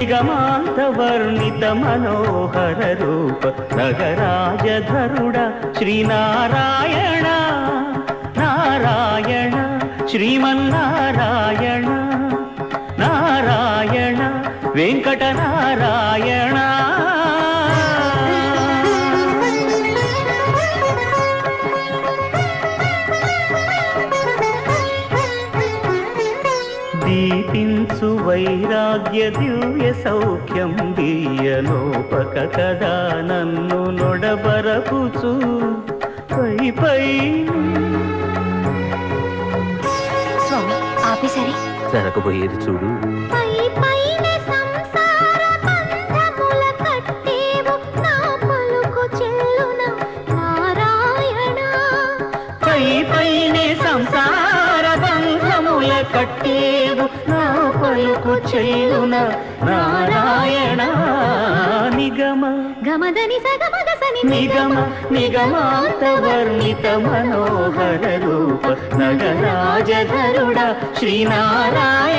నిగమాంతవర్ణిత మనోహర రూప నగరాజధరుడ శ్రీనారాయణ నారాయణ శ్రీమన్నారాయణ నారాయణ వెంకటనారాయణ. దీపించు వైరాగ్య దివ్య సౌఖ్యం దీయలోపక కదా నన్ను నొడబరపుచు. పై పై. స్వామి ఆపేసరి జరగబోయేది చూడు. పై పైన కట్టేవు నా పలుకు చెల్లున నారాయణ నిగమ. గమదని సగమగ సని నిగమ. నిగమాంత వర్ణిత మనోహర రూప నగరాజధరుడ శ్రీనారాయణ